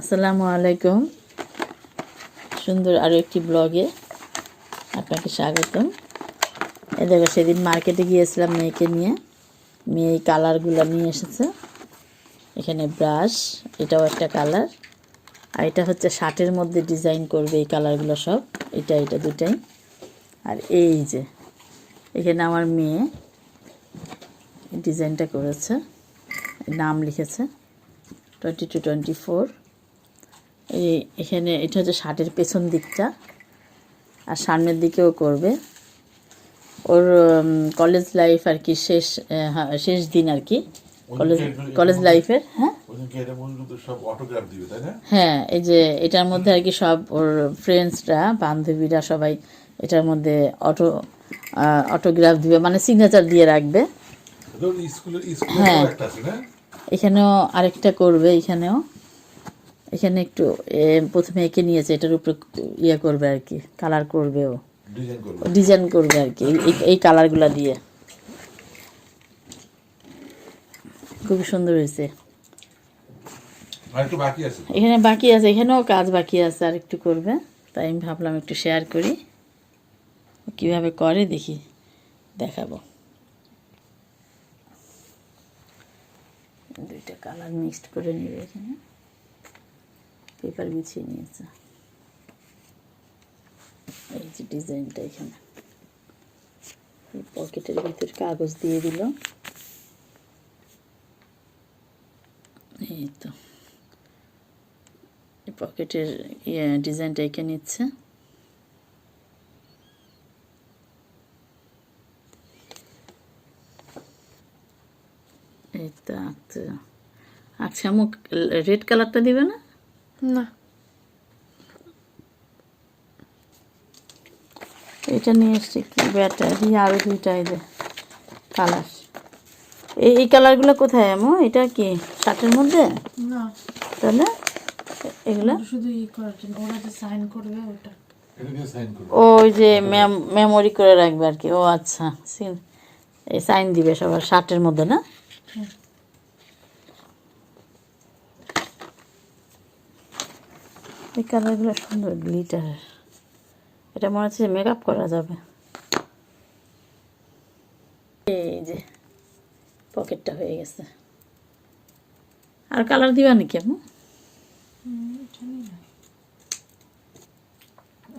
আসসালামু আলাইকুম। সুন্দর আরও একটি ব্লগে আপনাকে স্বাগতম। এ দেখো, সেদিন মার্কেটে গিয়েছিলাম মেয়েকে নিয়ে। মেয়ে এই কালারগুলো নিয়ে এসেছে। এখানে ব্রাশ, এটাও একটা কালার। আর এটা হচ্ছে শার্টের মধ্যে ডিজাইন করবে এই কালারগুলো সব। এটা এটা দুটাই। আর এই যে, এখানে আমার মেয়ে ডিজাইনটা করেছে। নাম লিখেছে টোয়েন্টি টু টোয়েন্টি ফোর এই এখানে এটা হচ্ছে শার্টের পেছন দিকটা আর সামনের দিকেও করবে। ওর কলেজ লাইফ আর কি শেষ শেষ দিন আর কি। কলেজ কলেজ লাইফের হ্যাঁ? হ্যাঁ এই যে এটার মধ্যে আর কি সব ওর ফ্রেন্ডসরা বান্ধবীরা সবাই এটার মধ্যে অটো অটোগ্রাফ দিবে মানে সিগনেচার দিয়ে রাখবে। হ্যাঁ। এখানেও আরেকটা করবে এখানেও। এখানে একটু এ, প্রথমে এঁকে নিয়েছে এটার উপরে ইয়ে করবে আর কি কালার করবে ও। ডিজাইন করবে। আর কি এই- কালারগুলো দিয়ে। খুবই সুন্দর হয়েছে। এখানে বাকি আছে এখানেও কাজ বাকি আছে আর একটু করবে। তাই আমি ভাবলাম একটু শেয়ার করি। কীভাবে করে দেখি দেখাবো। দুইটা কালার মিক্সড করে নিবে এখানে। পেপার বিছিয়ে নিয়েছে। এই যে ডিজাইনটা এখানে। পকেটের ভিতর কাগজ দিয়ে দিল। এই তো। পকেটের ইয়ে ডিজাইনটা এঁকে নিচ্ছে। এই তো আঁকতে আচ্ছা মুখ রেড কালারটা দিবে না? না। এটা নিয়ে এসছি কি ব্যাটারি? আরও দুইটা এই যে কালার এই এই কালারগুলো কোথায় এমন এটা কি শার্টের মধ্যে? না। তাহলে এগুলো? শুধু ই করার ওরা যে সাইন করবে ওটা। এটা দিয়ে সাইন করবে। ওই যে মেমোরি করে রাখবে আর কি। ও আচ্ছা। এই সাইন দিবে সবার শার্টের মধ্যে না? এই কালারগুলো সুন্দর গ্লিটার এটা মনে হচ্ছে মেকআপ করা যাবে। এই যে পকেটটা হয়ে গেছে। আর কালার দিবা নাকি আপু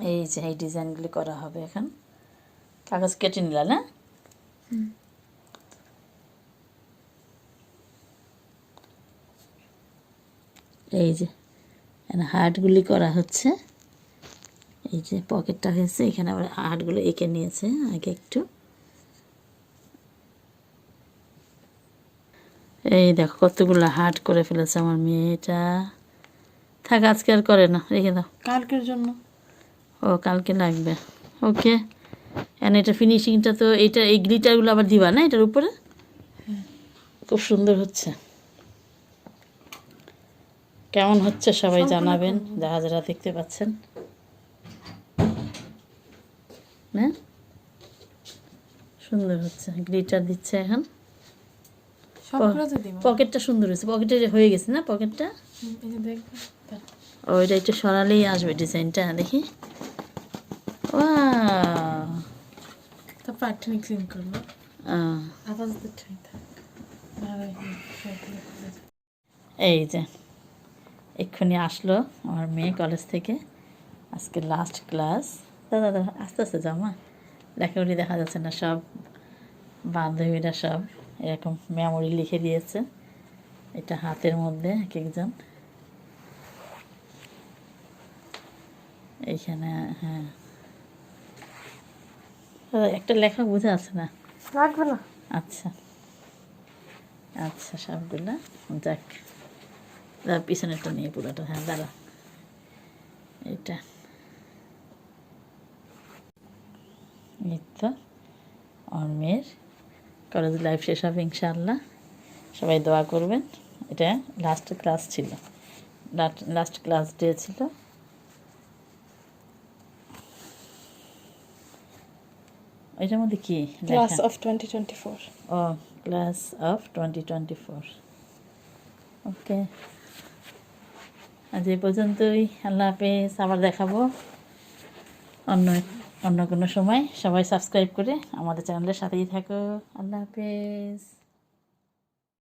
এই যে, এই ডিজাইনগুলি করা হবে এখন। কাগজ কেটে নিলা, না? এই যে হার্টগুলি করা হচ্ছে। এই যে পকেটটা হয়েছে এখানে আবার হার্টগুলো এঁকে নিয়েছে আগে একটু। এই দেখো কতগুলো হার্ট করে ফেলেছে আমার মেয়েটা। থাক আজকে আর করে না রেখে দাও। কালকের জন্য। ও কালকে লাগবে। ওকে। এন্ড এটা ফিনিশিংটা তো এইটা এই গ্লিটারগুলো আবার দিবা না এটার উপরে? খুব সুন্দর হচ্ছে। কেমন হচ্ছে সবাই জানাবেন। যারা যারা দেখতে পাচ্ছেন। না সুন্দর হচ্ছে গ্লিটার দিচ্ছে এখন। পকেটটা সুন্দর হয়েছে। পকেটে হয়ে গেছে না পকেটটা? হুম, এই যে দেখবে দাঁড়া। ও এটা একটু সরালেই আসবে ডিজাইনটা দেখি! ক্লিন। এই যে। এক্ষুনি আসলো আমার মেয়ে কলেজ থেকে। আজকে লাস্ট ক্লাস দাদা দাদা আস্তে আস্তে জামা লেখাগুলি দেখা যাচ্ছে না সব বান্ধবীরা সব এরকম মেমোরি লিখে দিয়েছে। এটা হাতের মধ্যে এক একজন। এইখানে হ্যাঁ। একটা লেখা বোঝা আছে না। আচ্ছা। আচ্ছা সবগুলা। যাক। পিছনেরটা নিয়ে পুরোটা হ্যাঁ দাঁড়া। এটা তো মেয়ের কলেজ লাইফ শেষ হবে ইনশাআল্লাহ। সবাই দোয়া করবেন। এটা লাস্ট ক্লাস ছিল। লাস্ট ক্লাস ডে ছিল। এটার মধ্যে কি class of twenty twenty four O class of twenty twenty four okay আজ এই পর্যন্তই। আল্লাহ হাফেজ। আবার দেখাবো অন্য অন্য কোনো সময়। সবাই সাবস্ক্রাইব করে আমাদের চ্যানেলের সাথেই থাকো। আল্লাহ হাফেজ।